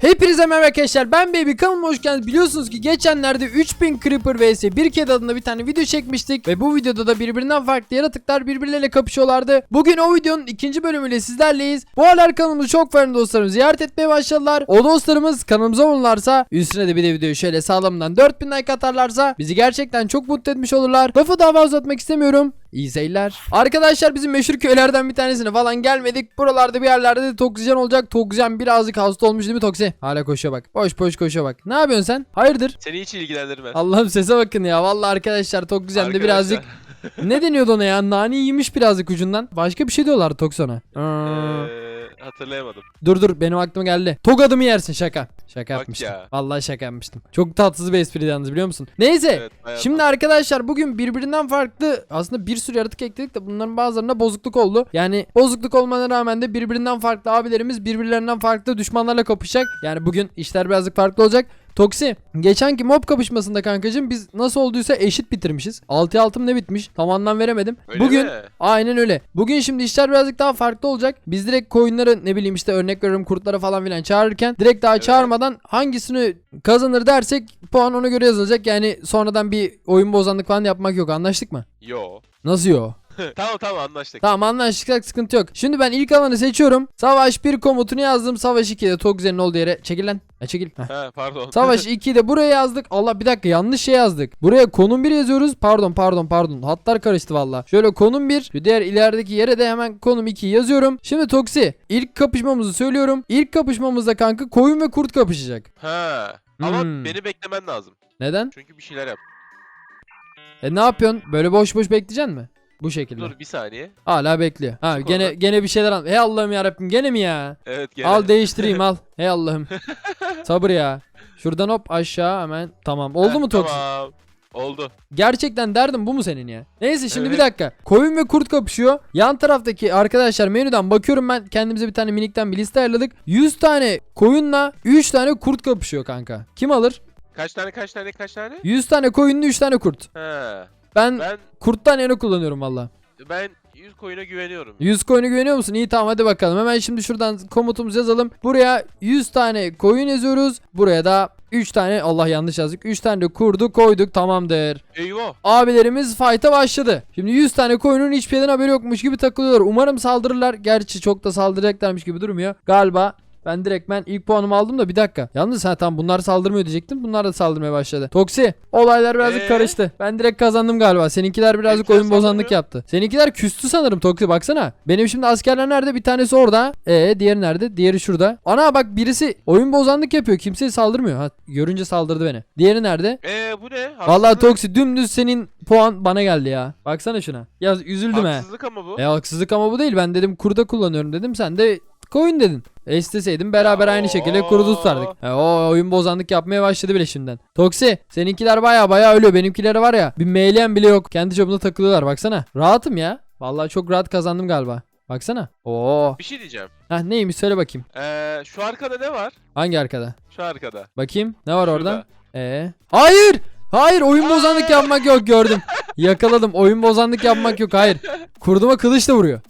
Hepinize merhaba arkadaşlar ben Baby. Kanalıma hoş geldiniz. Biliyorsunuz ki geçenlerde 3000 Creeper vs 1 kedi adında bir tane video çekmiştik. Ve bu videoda da birbirinden farklı yaratıklar birbirleriyle kapışıyorlardı. Bugün o videonun ikinci bölümüyle sizlerleyiz. Bu aralar kanalımızı çok fazla dostlarım ziyaret etmeye başladılar. O dostlarımız kanalımıza olurlarsa üstüne de bir de videoyu şöyle sağlamından 4000 like atarlarsa bizi gerçekten çok mutlu etmiş olurlar. Lafı daha fazla uzatmak istemiyorum İyi seyirler. Arkadaşlar bizim meşhur köylerden bir tanesine falan gelmedik. Buralarda bir yerlerde de Toksijen olacak. Toksijen birazcık hasta olmuş değil mi Toksi? Hala koşuyor bak. Boş boş koşuyor bak. Ne yapıyorsun sen? Hayırdır? Seni hiç ilgilendirmez. Allah'ım sese bakın ya. Vallahi arkadaşlar Toksijen de birazcık ne deniyordu ona ya? Nani yemiş birazcık ucundan. Başka bir şey diyorlar Tokson'a. Ee, hatırlayamadım. Dur dur benim aklıma geldi. Tok adımı yersin şaka. Şaka Bak yapmıştım. ya. Vallahi şaka yapmıştım. Çok tatsız bir espri yalnız biliyor musun? Neyse. Evet, bayağı Şimdi arkadaşlar bugün birbirinden farklı aslında bir sürü yaratık ekledik de bunların bazılarında bozukluk oldu. Yani bozukluk olmana rağmen de birbirinden farklı abilerimiz birbirlerinden farklı düşmanlarla kapışacak. Yani bugün işler birazcık farklı olacak. Toksi geçenki mob kapışmasında kankacığım biz nasıl olduysa eşit bitirmişiz. 6'ya 6'm ne bitmiş tam anlam veremedim. Öyle bugün mi? Aynen öyle. Bugün şimdi işler birazcık daha farklı olacak. Biz direkt koyunları ne bileyim işte örnek veriyorum kurtları falan filan çağırırken direkt daha Evet. çağırmadan hangisini kazanır dersek puan ona göre yazılacak. Yani sonradan bir oyun bozanlık falan yapmak yok. Anlaştık mı? Yo. Nasıl yo? tamam tamam anlaştık. Tamam anlaştık sıkıntı yok. Şimdi ben ilk alanı seçiyorum. Savaş 1 komutunu yazdım. Savaş 2'de Togzen'in olduğu yere çekil lan. Ha, çekil. Heh. Ha pardon. Savaş 2'de buraya yazdık. Allah bir dakika yanlış şey yazdık. Buraya konum 1 yazıyoruz. Pardon pardon pardon. Hatlar karıştı valla. Şöyle konum 1. Şu diğer ilerideki yere de hemen konum 2 yazıyorum. Şimdi Toksi ilk kapışmamızı söylüyorum. İlk kapışmamızda kanka koyun ve kurt kapışacak. ha. Ama Hmm. beni beklemen lazım. Neden? Çünkü bir şeyler yap. E ne yapıyorsun? Böyle boş boş bekleyeceksin mi? Bu şekilde. Dur bir saniye. Hala bekliyor. Ha Çık gene gene bir şeyler al. Hey Allah'ım ya Rabbim gene mi ya? Evet gene. Al değiştireyim al. Hey Allah'ım. Sabır ya. Şuradan hop aşağı hemen. Tamam. Oldu Heh, mu Toksi? Tamam. Oldu. Gerçekten derdim bu mu senin ya? Neyse şimdi bir Evet. dakika. Koyun ve kurt kapışıyor. Yan taraftaki arkadaşlar menüden bakıyorum ben kendimize bir tane minikten bir liste ayarladık. 100 tane koyunla 3 tane kurt kapışıyor kanka. Kim alır? Kaç tane kaç tane kaç tane? 100 tane koyunlu 3 tane kurt. Ha. Ben Ben kurttan yana kullanıyorum valla. ben 100 koyuna güveniyorum. 100 koyunu güveniyor musun? İyi tamam hadi bakalım. Hemen şimdi şuradan komutumuzu yazalım. Buraya 100 tane koyun yazıyoruz. Buraya da 3 tane Allah yanlış yazdık. 3 tane de kurdu koyduk tamamdır. Eyvah. Abilerimiz fight'a başladı. Şimdi 100 tane koyunun hiçbir şeyden haberi yokmuş gibi takılıyorlar. Umarım saldırırlar. Gerçi çok da saldıracaklarmış gibi durmuyor. Galiba ben direkt ben ilk puanımı aldım da bir dakika. Yalnız ha tamam bunlar saldırmıyor diyecektim. Bunlar da saldırmaya başladı. Toksi olaylar birazcık Ee? karıştı. Ben direkt kazandım galiba. Seninkiler birazcık oyun bozanlık yaptı. Seninkiler küstü sanırım Toksi baksana. Benim şimdi askerler nerede? Bir tanesi orada. Ee diğeri nerede? Diğeri şurada. Ana bak birisi oyun bozanlık yapıyor. Kimseye saldırmıyor. Ha görünce saldırdı beni. Diğeri nerede? Ee bu ne? Vallahi Haksızlık. Toksi dümdüz senin puan bana geldi ya. Baksana şuna. Ya üzüldüm he. Haksızlık ama bu. E haksızlık ama bu değil. Ben dedim kurda kullanıyorum dedim. Sen de koyun dedin. E isteseydim beraber aynı şekilde kurdu tutardık. E, o oyun bozanlık yapmaya başladı bile şimdiden. Toksi seninkiler baya baya ölüyor. Benimkileri var ya bir meyleyen bile yok. Kendi çapında takılıyorlar baksana. Rahatım ya. Vallahi çok rahat kazandım galiba. Baksana. Oo. Bir şey diyeceğim. Heh neymiş söyle bakayım. Ee, şu arkada ne var? Hangi arkada? Şu arkada. Bakayım. Ne var orada? Şurada. Ee? Hayır! Hayır oyun bozanlık yapmak yok gördüm. Yakaladım. Oyun bozanlık yapmak yok. Hayır. Kurduma kılıçla vuruyor.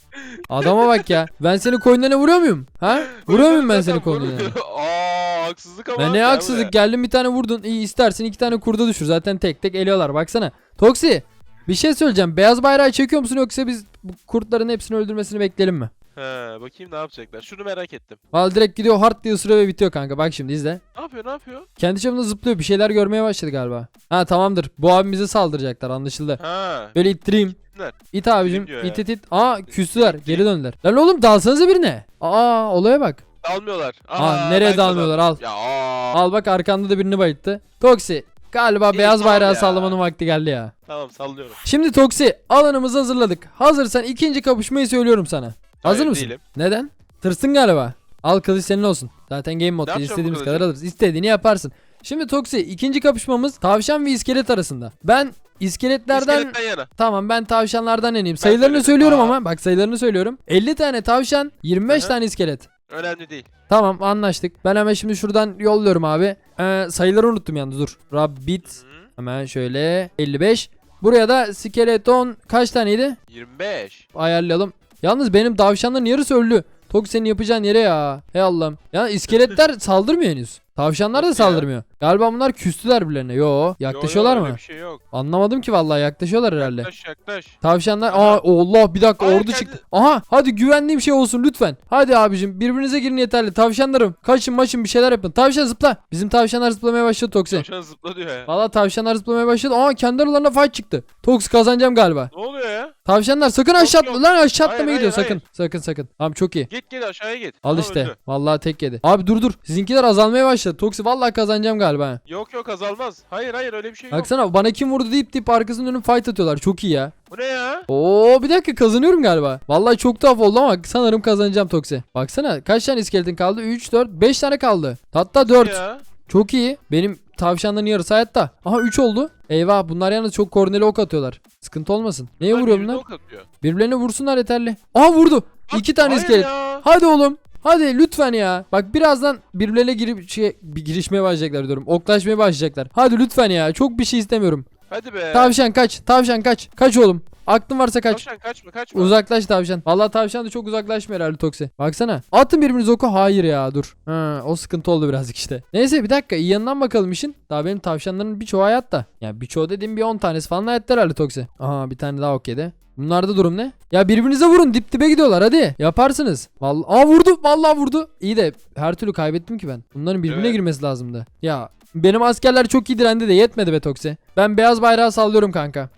Adama bak ya. Ben senin koyunlarına vuruyor muyum? Ha? Vuruyor muyum ben koyunlarına? vurmuyor. Aa haksızlık ama. Ben ne haksızlık geldin bir tane vurdun. İyi istersen iki tane kurda düşür. Zaten tek tek eliyorlar baksana. Toksi bir şey söyleyeceğim. Beyaz bayrağı çekiyor musun yoksa biz bu kurtların hepsini öldürmesini bekleyelim mi? He bakayım ne yapacaklar. Şunu merak ettim. Valla direkt gidiyor hard diye ısırıyor ve bitiyor kanka. Bak şimdi izle. Ne yapıyor ne yapıyor? Kendi çapında zıplıyor. Bir şeyler görmeye başladı galiba. Ha tamamdır. Bu abimize saldıracaklar anlaşıldı. Ha. Böyle ittireyim. Gittiler. İt abicim. diyor ya. İt it it. Aa küstüler. Geri döndüler. Lan oğlum dalsanıza birine. Aa olaya bak. Dalmıyorlar. Aa, nereye ben dalmıyorlar, kazandım. Ya aa. Al bak arkanda da birini bayılttı. Toksi. Galiba İyi, beyaz bayrağı ya. sallamanın vakti geldi ya. Tamam sallıyorum. Şimdi Toksi alanımızı hazırladık. Hazırsan ikinci kapışmayı söylüyorum sana. Hazır Hayır, mısın? Değilim. Neden? Tırsın galiba. Al kılıç senin olsun. Zaten game modda istediğimiz kadar alırız. İstediğini yaparsın. Şimdi Toksi ikinci kapışmamız tavşan ve iskelet arasında. Ben iskeletlerden İskeletten. Tamam ben tavşanlardan eneyim. Sayılarını söyledim. söylüyorum Aa. ama bak sayılarını söylüyorum. 50 tane tavşan, 25 Hı hı. tane iskelet. Önemli değil. Tamam anlaştık. Ben hemen şimdi şuradan yolluyorum abi. Ee, sayıları unuttum yalnız dur. Rabbit Hı. hemen şöyle 55. Buraya da skeleton kaç taneydi? 25. Ayarlayalım. Yalnız benim tavşanların yarısı öldü. Tok senin yapacağın yere ya. Hey Allah'ım. Ya iskeletler saldırmıyor henüz. Tavşanlar da ya? saldırmıyor. Galiba bunlar küstüler birbirlerine. Yo, yaklaşıyorlar Yo, yo, mı? öyle Bir şey yok. Anlamadım ki vallahi yaklaşıyorlar herhalde. Yaklaş yaklaş. Tavşanlar aa Allah bir dakika Hayır, ordu kendi- çıktı. Aha hadi güvendiğim şey olsun lütfen. Hadi abicim birbirinize girin yeterli. Tavşanlarım kaçın maçın bir şeyler yapın. Tavşan zıpla. Bizim tavşanlar zıplamaya başladı Toksi. Tavşan zıpla diyor ya. Valla tavşanlar zıplamaya başladı. Aa kendi aralarında fight çıktı. Toks kazanacağım galiba. Ne oluyor ya? Tavşanlar sakın aşağı yok. atla lan aşağı Hayır, atlamaya gidiyor hayır, sakın. Sakın sakın. Tamam çok iyi. Git git aşağıya git. Al işte. öldü. Vallahi tek yedi. Abi dur dur. Sizinkiler azalmaya başladı. Toksi vallahi kazanacağım galiba. Yok yok azalmaz. Hayır hayır öyle bir şey yok. Baksana bana kim vurdu deyip deyip arkasından dönüp fight atıyorlar. Çok iyi ya. Bu ne ya? Oo bir dakika kazanıyorum galiba. Vallahi çok tuhaf oldu ama sanırım kazanacağım Toksi. Baksana kaç tane iskeletin kaldı? 3, 4, 5 tane kaldı. Hatta 4. Ya. Çok iyi. Benim tavşanların yarısı hayatta. Aha 3 oldu. Eyvah bunlar yalnız çok korneli ok atıyorlar. Sıkıntı olmasın. Neye Bunlar vuruyor birbirine bunlar? ok. Birbirlerine vursunlar yeterli. Aha vurdu. Bak, 2 tane iskelet. ya. Hadi oğlum. Hadi lütfen ya. Bak birazdan birbirlerine girip şey bir girişmeye başlayacaklar diyorum. Oklaşmaya başlayacaklar. Hadi lütfen ya. Çok bir şey istemiyorum. Hadi be. Tavşan kaç. Tavşan kaç. Kaç oğlum. Aklın varsa kaç. Tavşan kaçma kaçma. Uzaklaş tavşan. Vallahi tavşan da çok uzaklaşmıyor herhalde Toksi. Baksana. Atın birbirinize oku. Hayır ya dur. Ha, o sıkıntı oldu birazcık işte. Neyse bir dakika iyi yanından bakalım işin. Daha benim tavşanların birçoğu hayatta. Yani birçoğu dediğim bir 10 tanesi falan hayatta herhalde Toksi. Aha bir tane daha ok yedi. Bunlarda durum ne? Ya birbirinize vurun dip dibe gidiyorlar hadi. Yaparsınız. Vallahi Aa vurdu. Vallahi vurdu. İyi de her türlü kaybettim ki ben. Bunların birbirine Evet. girmesi lazımdı. Ya benim askerler çok iyi direndi de yetmedi be Toksi. Ben beyaz bayrağı sallıyorum kanka.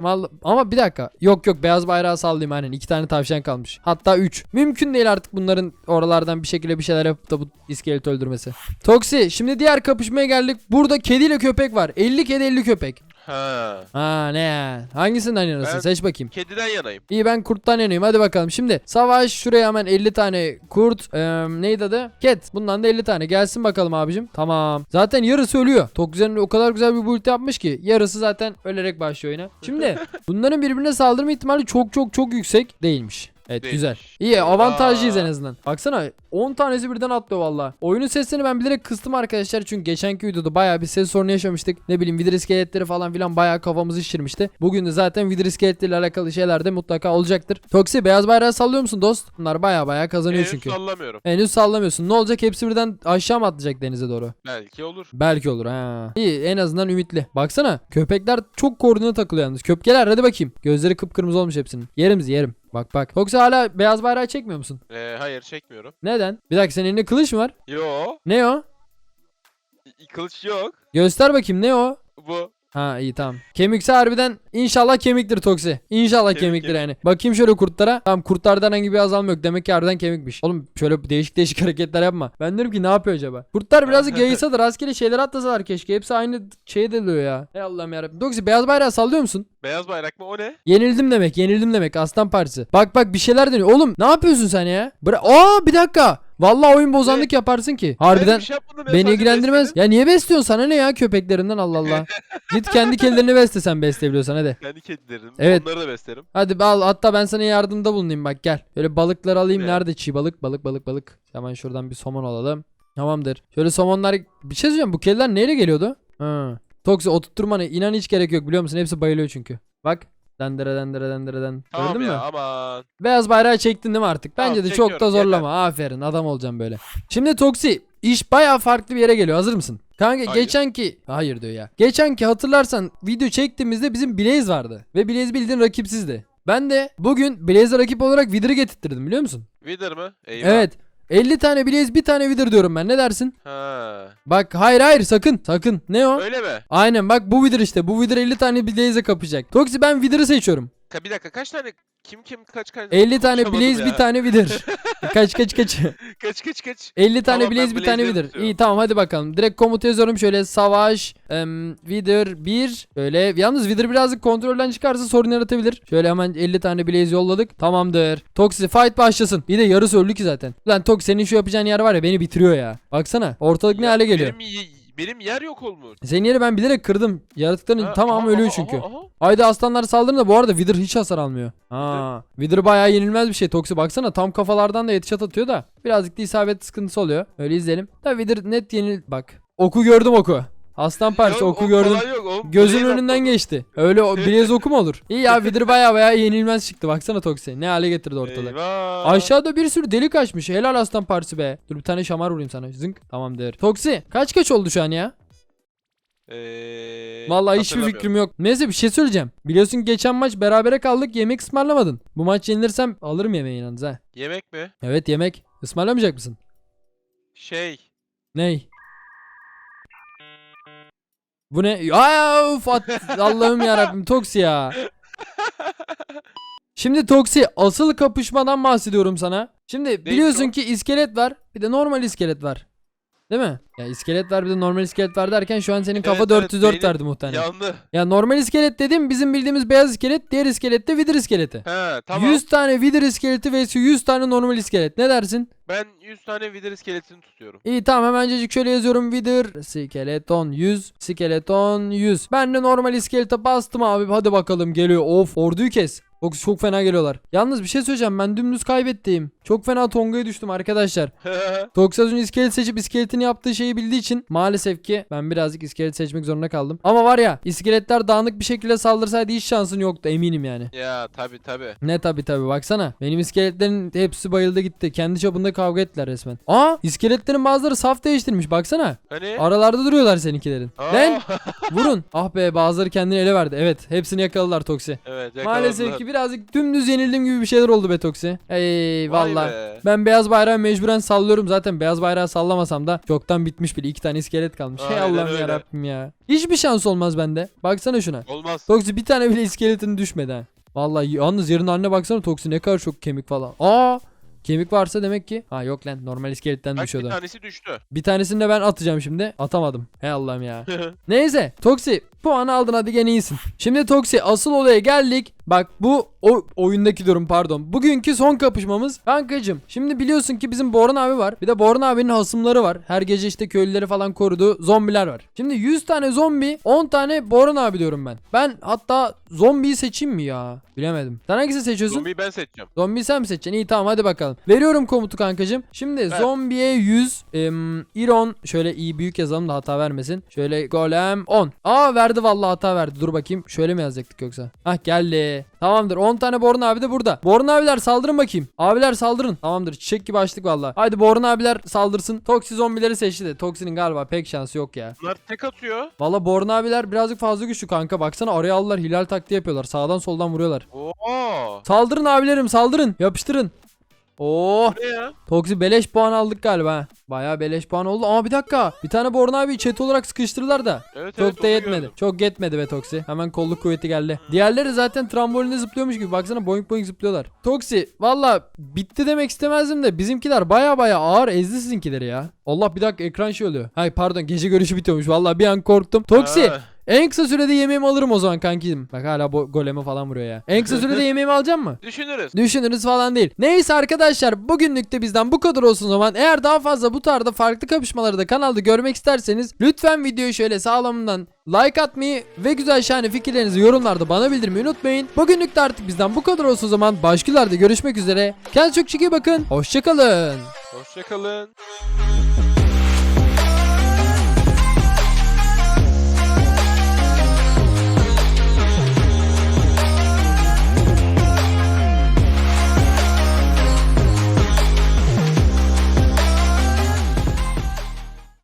Vallahi ama bir dakika. Yok yok beyaz bayrağı sallayayım aynen. iki tane tavşan kalmış. Hatta 3. Mümkün değil artık bunların oralardan bir şekilde bir şeyler yapıp da bu iskeleti öldürmesi. Toksi şimdi diğer kapışmaya geldik. Burada kediyle köpek var. 50 kedi 50 köpek. Ha. Ha ne ya? Hangisinden yanasın? Ben- Seç bakayım. Kediden yanayım. İyi ben kurttan yanayım. Hadi bakalım. Şimdi savaş şuraya hemen 50 tane kurt. Eee neydi adı? Cat. Bundan da 50 tane. Gelsin bakalım abicim. Tamam. Zaten yarısı ölüyor. Tokzen'in o kadar güzel bir build yapmış ki. Yarısı zaten ölerek başlıyor oyuna. Şimdi bunların birbirine saldırma ihtimali çok çok çok yüksek değilmiş. Evet Değilmiş. güzel. İyi avantajlıyız Aa. en azından. Baksana 10 tanesi birden atlıyor valla. Oyunun sesini ben bilerek kıstım arkadaşlar. Çünkü geçenki videoda bayağı bir ses sorunu yaşamıştık. Ne bileyim vidir iskeletleri falan filan bayağı kafamızı şişirmişti. Bugün de zaten vidir iskeletleriyle alakalı şeyler de mutlaka olacaktır. Toksi beyaz bayrağı sallıyor musun dost? Bunlar bayağı bayağı kazanıyor Henüz çünkü. sallamıyorum. Henüz sallamıyorsun. Ne olacak? Hepsi birden aşağı mı atlayacak denize doğru? Belki olur. Belki olur ha. İyi en azından ümitli. Baksana köpekler çok koordine takılıyor yalnız. Köpkeler hadi bakayım. Gözleri kıpkırmızı olmuş hepsinin. Yerim yerim. Bak bak. Yoksa hala beyaz bayrağı çekmiyor musun? Ee, hayır çekmiyorum. Neden? Bir dakika senin elinde kılıç mı var? Yo. Ne o? Kılıç yok. Göster bakayım ne o? Bu. Ha iyi tamam. Kemikse harbiden inşallah kemiktir Toksi. İnşallah Kemik, kemiktir kemik. yani. Bakayım şöyle kurtlara. Tamam kurtlarda herhangi bir azalma yok. Demek ki harbiden kemikmiş. Oğlum şöyle değişik değişik hareketler yapma. Ben diyorum ki ne yapıyor acaba? Kurtlar birazcık yayılsa da rastgele şeyler atlasalar keşke. Hepsi aynı şeye deliriyor ya. Ey Allah'ım yarabbim. Toksi beyaz bayrağı sallıyor musun? Beyaz bayrak mı o ne? Yenildim demek, yenildim demek Aslan Partisi. Bak bak bir şeyler deniyor. Oğlum ne yapıyorsun sen ya? Bıra Aa bir dakika. Vallahi oyun bozanlık yaparsın ki. Ben Harbiden bir şey yapmadım ya, beni sadece ilgilendirmez. besledim. Ya niye besliyorsun sana ne ya köpeklerinden Allah Allah. Git kendi kedilerini besle sen besleyebiliyorsan hadi. Kendi kedilerim. Evet. Onları da beslerim. Hadi al hatta ben sana yardımda bulunayım bak gel. Böyle balıkları alayım. Ne? Nerede çiğ balık? Balık balık balık. Hemen şuradan bir somon alalım. Tamamdır. Şöyle somonlar bir şey söyleyeceğim bu kediler neyle geliyordu? Ha. Toksi oturtturmana inan hiç gerek yok biliyor musun? Hepsi bayılıyor çünkü. Bak. Dendere dendere dendere den. Tamam Gördün ya mü? aman. Beyaz bayrağı çektin değil mi artık? Bence Tamam, de çok da çekiyorum, zorlama. Aferin adam olacağım böyle. Şimdi Toksi iş baya farklı bir yere geliyor. Hazır mısın? Kanka Hayır. geçenki hayır diyor ya. Geçenki hatırlarsan video çektiğimizde bizim Blaze vardı ve Blaze bildiğin rakipsizdi. Ben de bugün Blaze'e rakip olarak Wither'ı getirttirdim biliyor musun? Wither mı? Eyvah. Evet. 50 tane Blaze bir tane Wither diyorum ben. Ne dersin? Ha. Bak hayır hayır sakın sakın. Ne o? Öyle mi? Aynen bak bu Wither işte. Bu Wither 50 tane Blaze'e kapacak. Toksi ben Wither'ı seçiyorum. Ka bir dakika kaç tane kim kim kaç kaç 50 tane Konuşamadım Blaze ya. bir tane Wither. kaç kaç kaç. kaç kaç kaç 50 tane Tamam, ben Blaze bir tane Blaze'leri Wither. tutuyorum. İyi tamam hadi bakalım. Direkt komut yazıyorum şöyle savaş em, Wither 1 böyle yalnız Wither birazcık kontrolden çıkarsa sorun yaratabilir. Şöyle hemen 50 tane Blaze yolladık. Tamamdır. Toxi fight başlasın. Bir de yarısı öldü ki zaten. Lan Tox senin şu yapacağın yer var ya beni bitiriyor ya. Baksana ortalık ne hale geliyor. Benim, y- benim yer yok olmuş. Senin yeri ben bilerek kırdım. Yaratıkların Ha, tamamı aha, ölüyor aha, çünkü. aha, aha. Haydi aslanlar saldırın da bu arada Wither hiç hasar almıyor. Ha, Wither bayağı yenilmez bir şey. Toksi baksana tam kafalardan da yetişat atıyor da birazcık da isabet sıkıntısı oluyor. Öyle izleyelim. Da Wither net yenil bak. Oku gördüm oku. Aslan parçası Yok, oku oğlum. Gözün önünden geçti. Öyle o bilez oku mu olur? İyi ya Vidir baya baya yenilmez çıktı. Baksana Toksi. Ne hale getirdi ortalığı. Eyvah. Aşağıda bir sürü delik açmış. Helal aslan parçası be. Dur bir tane şamar vurayım sana. Zınk. Tamamdır. Toksi kaç kaç oldu şu an ya? Ee, Vallahi hiçbir fikrim yok. Neyse bir şey söyleyeceğim. Biliyorsun geçen maç berabere kaldık. Yemek ısmarlamadın. Bu maç yenilirsem alırım yemeği yalnız ha. Yemek mi? Evet yemek. Ismarlamayacak mısın? Şey. Ney? Bu ne? Ay of at- Allah'ım yarabbim Toksi ya. Şimdi Toksi asıl kapışmadan bahsediyorum sana. Şimdi biliyorsun o? ki iskelet var bir de normal iskelet var. Değil mi? Ya iskelet var bir de normal iskelet var derken şu an senin kafa Evet, 404 evet, verdi muhtemelen. Yandı. Ya normal iskelet dedim bizim bildiğimiz beyaz iskelet diğer iskelet de vidir iskeleti. He tamam. 100 tane vidir iskeleti ve 100 tane normal iskelet. Ne dersin? Ben 100 tane vidir iskeletini tutuyorum. İyi tamam hemencecik şöyle yazıyorum Wither Skeleton 100 Skeleton 100 Ben de normal iskelete bastım abi hadi bakalım geliyor of orduyu kes çok, çok fena geliyorlar Yalnız bir şey söyleyeceğim ben dümdüz kaybettim Çok fena Tonga'ya düştüm arkadaşlar Tox az önce iskelet seçip iskeletin yaptığı şeyi bildiği için Maalesef ki ben birazcık iskelet seçmek zorunda kaldım Ama var ya iskeletler dağınık bir şekilde saldırsaydı hiç şansın yoktu eminim yani ya tabi tabi. ne tabi tabi baksana. Benim iskeletlerin hepsi bayıldı gitti. Kendi çapında kavga ettiler resmen. Aa iskeletlerin bazıları saf değiştirmiş baksana. Hani? Aralarda duruyorlar seninkilerin. Aa, Lan vurun. Ah be bazıları kendini ele verdi. Evet hepsini yakaladılar Toksi. evet Maalesef yakaladılar. ki birazcık dümdüz yenildiğim gibi bir şeyler oldu be Toksi. Ey Vay valla. be. Ben beyaz bayrağı mecburen sallıyorum zaten. Beyaz bayrağı sallamasam da çoktan bitmiş bile. iki tane iskelet kalmış. Hey Aynen Allah'ım öyle. yarabbim ya. Hiçbir şans olmaz bende. Baksana şuna. Olmaz. Toksi bir tane bile iskeletin düşmedi ha. Vallahi yalnız yerin haline baksana Toksi ne kadar çok kemik falan. Aa kemik varsa demek ki. Ha yok lan normal iskeletten Bak bir düşüyordu. tanesi düştü. Bir tanesini de ben atacağım şimdi. Atamadım. Hey Allah'ım ya. Neyse Toksi puanı aldın hadi gene iyisin. Şimdi Toksi asıl olaya geldik. Bak bu o oyundaki durum pardon. Bugünkü son kapışmamız. Kankacım şimdi biliyorsun ki bizim Boran abi var. Bir de Boran abinin hasımları var. Her gece işte köylüleri falan koruduğu zombiler var. Şimdi 100 tane zombi 10 tane Boran abi diyorum ben. Ben hatta zombiyi seçeyim mi ya? Bilemedim. Sen hangisini seçiyorsun? Zombiyi ben seçeceğim. Zombi sen mi seçeceksin? İyi tamam hadi bakalım. Veriyorum komutu kankacım. Şimdi Ver. zombiye 100, em, Iron şöyle iyi büyük yazalım da hata vermesin. Şöyle golem 10. Aa verdi vallahi hata verdi. Dur bakayım. Şöyle mi yazacaktık yoksa? Hah geldi. Tamamdır. 10 tane Borun abi de burada. Borun abiler saldırın bakayım. Abiler saldırın. Tamamdır. Çiçek gibi açtık vallahi. Haydi Borun abiler saldırsın. Toksi zombileri seçti de. Toksi'nin galiba pek şansı yok ya. Bunlar tek atıyor. Valla Borun abiler birazcık fazla güçlü kanka. Baksana araya aldılar. Hilal taktiği yapıyorlar. Sağdan soldan vuruyorlar. Oo. Saldırın abilerim saldırın. Yapıştırın. Oo. Ne ya? Toksi beleş puan aldık galiba. Bayağı beleş puan oldu. Aa bir dakika. Bir tane Borna abi chat olarak sıkıştırdılar da. Evet Çok evet da onu yetmedi. gördüm. Çok yetmedi be Toksi. Hemen kolluk kuvveti geldi. Diğerleri zaten trambolinde zıplıyormuş gibi. Baksana boing boing zıplıyorlar. Toksi valla bitti demek istemezdim de bizimkiler baya baya ağır ezdi sizinkileri ya. Allah bir dakika ekran şey oluyor. Hay pardon gece görüşü bitiyormuş. Valla bir an korktum. Toksi Ha. En kısa sürede yemeğimi alırım o zaman kankim. Bak hala goleme falan vuruyor ya. En kısa sürede yemeğimi alacağım mı? Düşünürüz. Düşünürüz falan değil. Neyse arkadaşlar bugünlük de bizden bu kadar olsun o zaman. Eğer daha fazla bu tarzda farklı kapışmaları da kanalda görmek isterseniz lütfen videoyu şöyle sağlamından like atmayı ve güzel şahane fikirlerinizi yorumlarda bana bildirmeyi unutmayın. Bugünlük de artık bizden bu kadar olsun o zaman. Başkalarda görüşmek üzere. Kendinize çok çok iyi bakın. Hoşçakalın. Hoşçakalın.